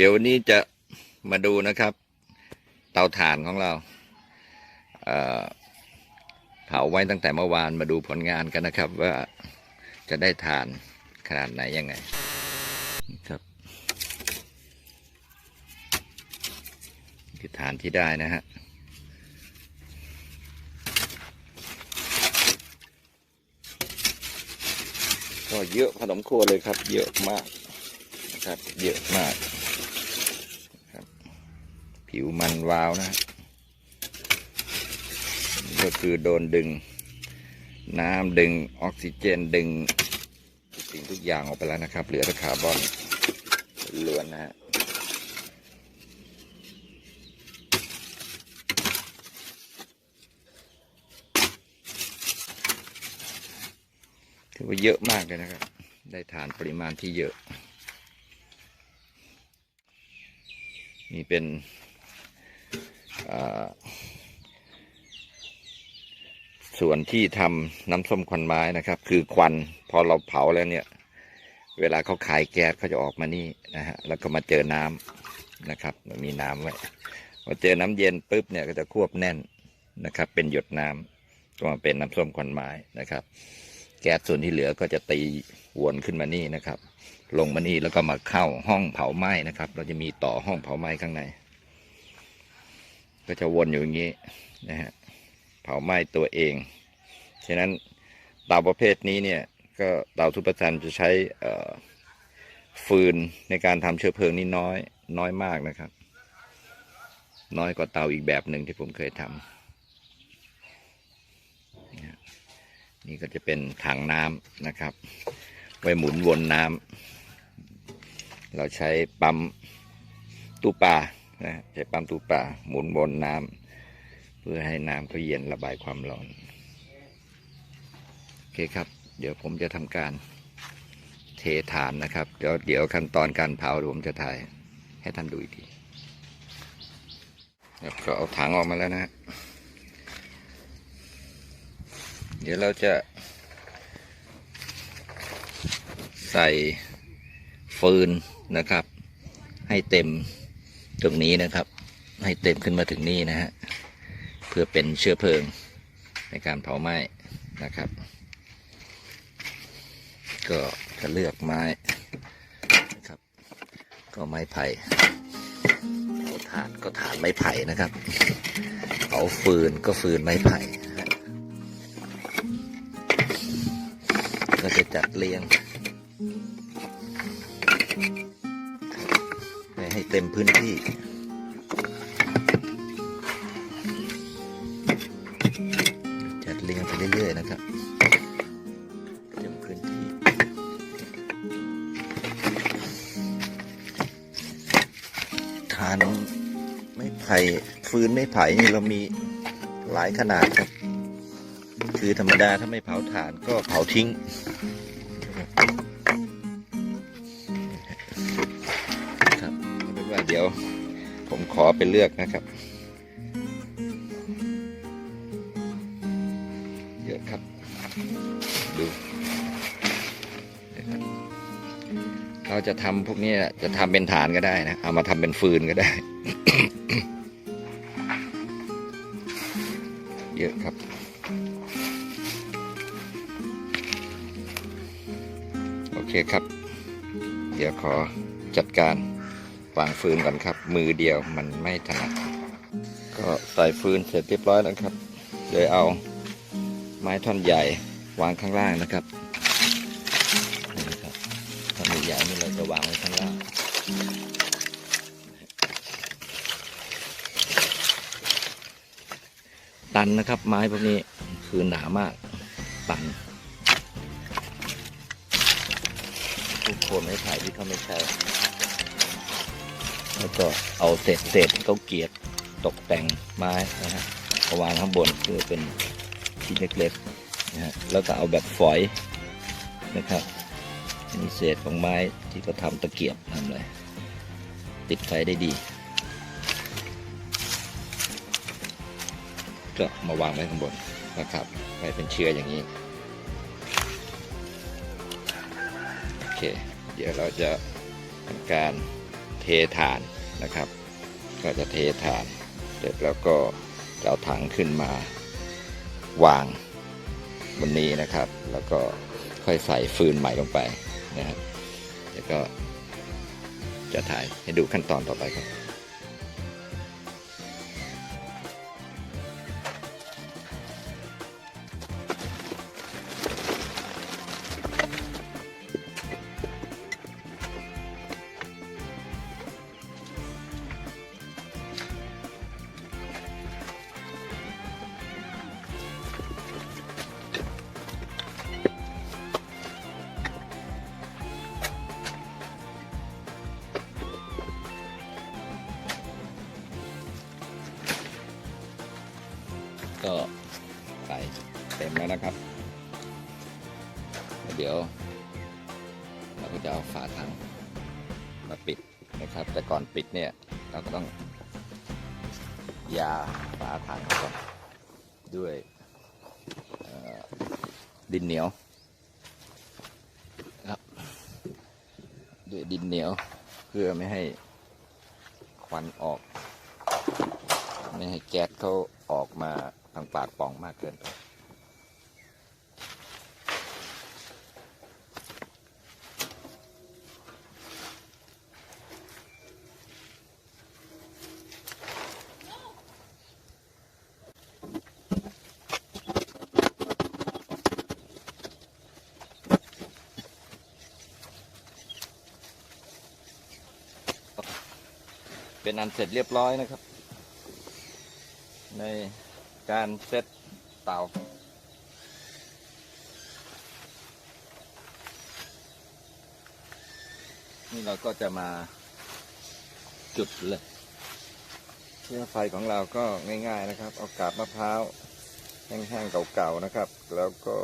เดี๋ยววันนี้จะมาดูนะครับ เตาถ่านของเราเอ่อเผาไว้ตั้งแต่เมื่อวานมาดูผลงานกันนะครับ ว่าจะได้ถ่านขนาดไหนยังไงครับคือฐานที่ได้นะฮะก็เยอะพอสมควรเลยครับ เยอะมากนะครับ เยอะมากครับ ผิวมันวาวนะ ก็คือโดนดึง น้ำดึงออกซิเจนดึงทุกสิ่งทุกอย่างออกไปแล้วนะครับ เหลือแต่คาร์บอนล้วนนะฮะถือว่าเยอะมากเลยนะครับ ได้ฐานปริมาณที่เยอะ นี่เป็น ส่วนที่ทำน้ำส้มควันไม้นะครับ คือควันพอเราเผาแล้วเนี่ย เวลาเขาขายแก๊สเขาจะออกมานี่นะฮะแล้วก็มาเจอน้ำนะครับมันมีน้ำไว้พอเจอน้ำเย็นปุ๊บเนี่ยก็จะควบแน่นนะครับ เป็นหยดน้ำก็มาเป็นน้ำส้มควันไม้นะครับ แก๊สส่วนที่เหลือก็จะตีวนขึ้นมานี่นะครับ ลงมานี่แล้วก็มาเข้าห้องเผาไหม้นะครับ เราจะมีต่อห้องเผาไหม้ข้างใน ก็จะวนอยู่อย่างนี้นะฮะเผาไหม้ตัวเอง ฉะนั้นเตาประเภทนี้เนี่ยก็เตาทุปจันจะใช้ฟืนในการทำเชื้อเพลิงนี่น้อยน้อยมากนะครับ น้อยกว่าเตาอีกแบบหนึ่งที่ผมเคยทำนี่ก็จะเป็นถังน้ำนะครับ ไว้หมุนวนน้ำเราใช้ปั๊มตู้ปลา นะใช้ปั๊มตูปลาหมุนวนน้ำเพื่อให้น้ำเขาเย็นระบายความร้อน โอเคครับ เดี๋ยวผมจะทำการเทฐานนะครับ เดี๋ยวเดี๋ยวขั้นตอนการเผาผมจะถ่ายให้ท่านดูอีกทีครับก็เอาถังออกมาแล้วนะ เดี๋ยวเราจะใส่ฟืนนะครับ ให้เต็ม ตรงนี้นะครับ ให้เต็มขึ้นมาถึงนี่นะฮะเพื่อเป็นเชื้อเพลิงในการเผาไหม้นะครับ ก็จะเลือกไม้นะครับ ก็ไม้ไผ่เผาถ่านก็ถ่านไม้ไผ่นะครับเผาฟืนก็ฟืนไม้ไผ่ก็จะจัดเรียง เต็มพื้นที่ จัดเรียงไปเรื่อยๆนะครับเต็มพื้นที่ฐานไม่ไผ่ฟืนไม่ไผ่นี่เรามีหลายขนาดครับ คือธรรมดาถ้าไม่เผาถ่านก็เผาทิ้ง เดี๋ยวผมขอไปเลือกนะครับ เยอะครับ ดู เราจะทำพวกนี้จะทำเป็นฐานก็ได้นะ เอามาทำเป็นฟืนก็ได้ เยอะครับโอเคครับ เดี๋ยวขอจัดการ วางฟืนก่อนครับ มือเดียวมันไม่ถนัดก็ใส่ฟืนเสร็จเรียบร้อยแล้วครับเลยเอาไม้ท่อนใหญ่วางข้างล่างนะครับนี่ครับท่อนใหญ่นี่เราจะวางไว้ข้างล่างตันนะครับ ไม้พวกนี้คือหนามากตันทุกคนไม่ไผ่ที่เขาไม่ใช้ แล้วก็เอาเศษเศษเขาเกลียดตกแต่งไม้นะฮะเอาวางข้างบนเพื่อเป็นชิ้นเล็กๆนะฮะแล้วก็เอาแบบฝอยนะครับนี่เศษของไม้ที่เขาทำตะเกียบทำอะไรติดไฟได้ดี ก็มาวางไว้ข้างบนนะครับไว้เป็นเชื้ออย่างนี้โอเค เดี๋ยวเราจะทำการ เทานนะครับ ก็จะเทฐาน เสร็จแล้วก็จะเอาถังขึ้นมาวางบนนี้นะครับ แล้วก็ค่อยใส่ฟืนใหม่ลงไปนะครับแล้วก็จะถ่ายให้ดูขั้นตอนต่อไปครับ ก็ใส่เต็มแล้วนะครับ เดี๋ยว เราก็จะเอาฝาถังมาปิดนะครับ แต่ก่อนปิดเนี่ยเราก็ต้องยาฝาถังก่อนด้วยดินเหนียวครับด้วยดินเหนียวเพื่อไม่ให้ควันออก ไม่ให้แก๊สเขาออกมา ทางปากป่องมากเกินไปเป็นอันเสร็จเรียบร้อยนะครับ ใน การเซตเตานี่เราก็จะมาจุดเลยเชื้อไฟของเราก็ง่าย ๆนะครับ เอากาบมะพร้าวแห้งๆเก่าๆนะครับ แล้วก็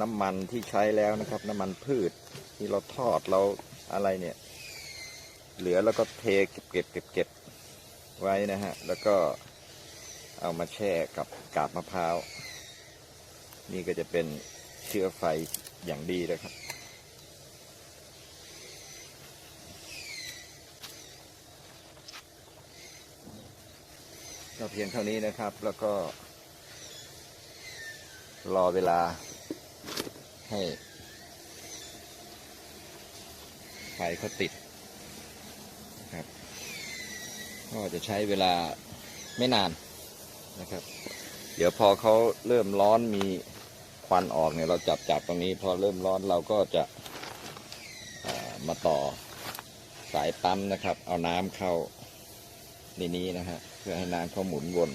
น้ำมันที่ใช้แล้วนะครับ น้ำมันพืชที่เราทอดเราอะไรเนี่ย เหลือแล้วก็เทเก็บเก็บเก็บเก็บไว้นะฮะ แล้วก็ เอามาแช่กับกาบมะพร้าว นี่ก็จะเป็นเชื้อไฟอย่างดีเลยครับก็เพียงเท่านี้นะครับ แล้วก็ รอเวลาให้ ไฟเขาติดนะครับ ก็จะใช้เวลาไม่นาน นะครับ เดี๋ยวพอเขาเริ่มร้อนมีควันออกเนี่ยเราจับจับตรงนี้ พอเริ่มร้อนเราก็จะมาต่อสายปั๊มนะครับ เอาน้ำเข้าในนี้นะฮะเพื่อให้น้ำเขาหมุนวน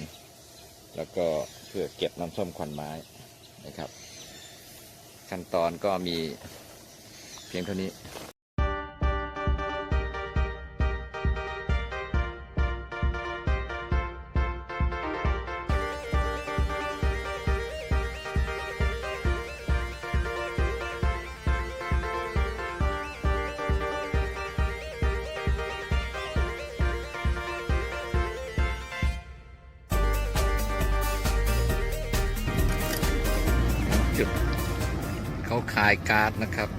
แล้วก็เพื่อเก็บน้ำส้มควันไม้นะครับ ขั้นตอนก็มีเพียงเท่านี้ เขาคายก๊าซนะครับ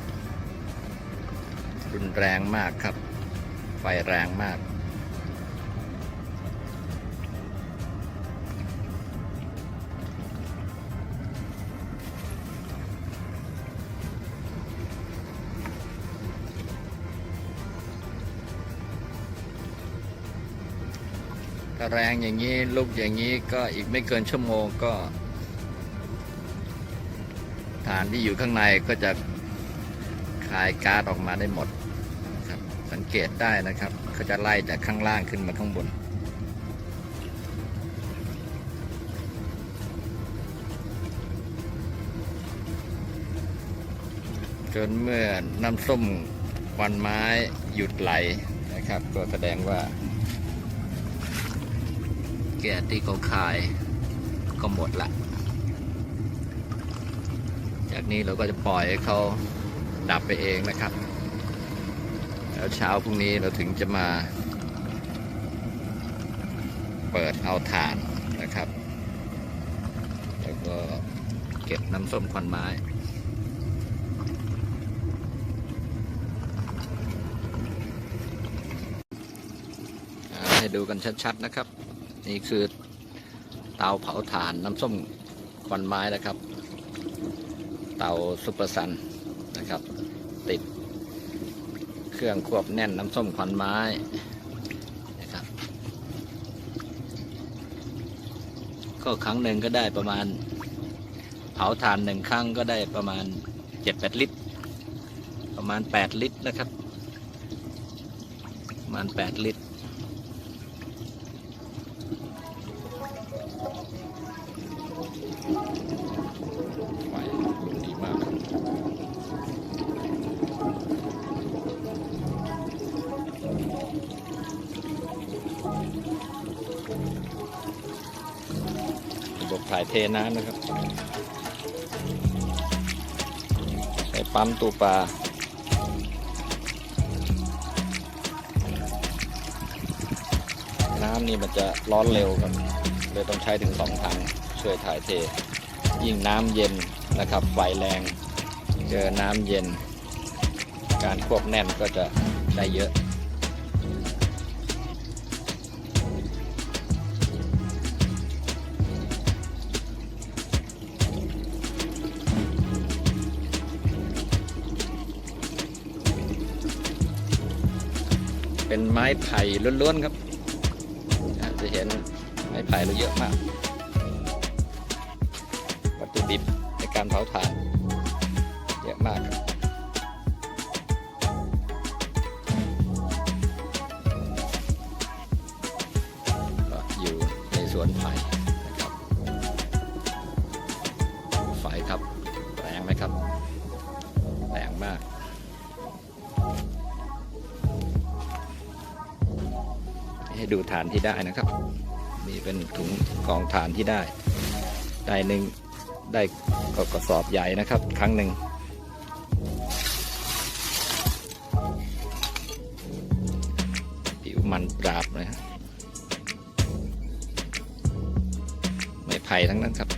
รุนแรงมากครับ ไฟแรงมากถ้าแรงอย่างนี้ลุกอย่างนี้ก็อีกไม่เกินชั่วโมงก็ ฐานที่อยู่ข้างในก็จะคายก๊าซออกมาได้หมดครับสังเกตได้นะครับเขาจะไล่จากข้างล่างขึ้นมาข้างบนจนเมื่อน้ำส้มควันไม้หยุดไหลนะครับ ก็แสดงว่าแก๊สที่เขาคายก็หมดละ จากนี้เราก็จะปล่อยให้เขาดับไปเองนะครับ แล้วเช้าพรุ่งนี้เราถึงจะมา เปิดเอาถ่านนะครับ แล้วก็เก็บน้ำส้มควันไม้ให้ดูกันชัดๆนะครับ นี่คือเตาเผาถ่านน้ำส้มควันไม้นะครับ เตาซุปเปอร์ซันนะครับ ติดเครื่องควบแน่นน้ำส้มควันไม้นะครับ ก็ครั้งหนึ่งก็ได้ประมาณ เผาถ่านหนึ่งครั้งก็ได้ประมาณเจ็ดแปดลิตร ประมาณแปดลิตรนะครับ ประมาณแปดลิตร ไฟดีมากครับ ระบบถ่ายเทน้ำนะครับใส่ปั๊มตูปลาน้ำนี่มันจะร้อนเร็วครับเลยต้องใช้ถึงสองถังช่วยถ่ายเท ยิ่งน้ำเย็นนะครับ ไฟแรง เจอน้ำเย็น การควบแน่นก็จะได้เยอะ เป็นไม้ไผ่ล้วนๆครับ จะเห็นไม้ไผ่เราเยอะมาก วัตถุดิบในการเผาถ่านเยอะมากครับ ดูฐานที่ได้นะครับนี่เป็นถุงกองฐานที่ได้ ได้หนึ่งได้ก็กระสอบใหญ่นะครับ ครั้งหนึ่งผิวมันปราบเลยฮะไม่ไผ่ทั้งนั้นครับ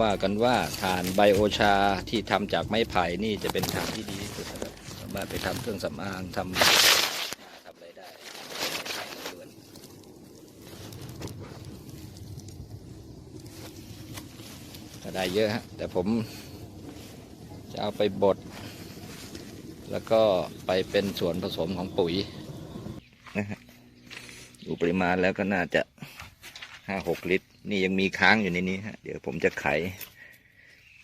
ว่ากันว่าฐานไบโอชาที่ทำจากไม้ไผ่นี่จะเป็นฐานที่ดีามารถไปทำเครื่องสำอางทำทำอะไรได้ล้วนก็ได้เยอะฮะ แต่ผมจะเอาไปบด แล้วก็ไปเป็นส่วนผสมของปุ๋ยนะฮะดูปริมาณแล้วก็น่าจะห้าหกลิตร นี่ยังมีค้างอยู่ในนี้ฮะ เดี๋ยวผมจะไข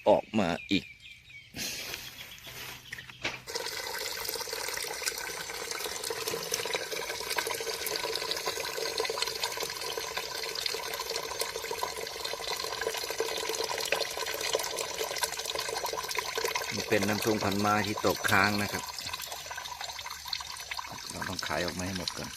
ออกมาอีก นี่ เป็นน้ำส้มพันไม้ที่ตกค้างนะครับ เราต้องขายออกมาให้หมดก่อน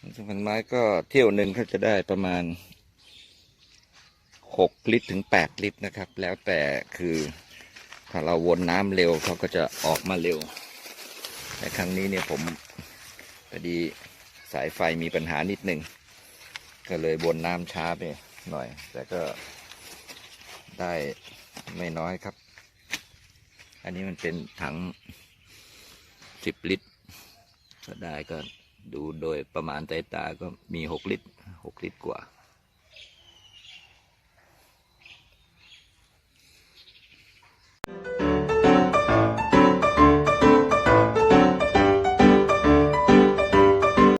น้ำส้มพันไม้ก็เที่ยวหนึ่งเขาจะได้ประมาณ ลิตรถึงแปดลิตรนะครับ แล้วแต่คือถ้าเราวนน้ำเร็วเขาก็จะออกมาเร็ว แต่ครั้งนี้เนี่ยผมพอดีสายไฟมีปัญหานิดหนึ่งก็เลยวนน้ำช้าไปหน่อย แต่ก็ได้ไม่น้อยครับ อันนี้มันเป็นถังสิบลิตร ก็ได้ก็ดูโดยประมาณสายตาก็มีหกลิตรหกลิตรกว่า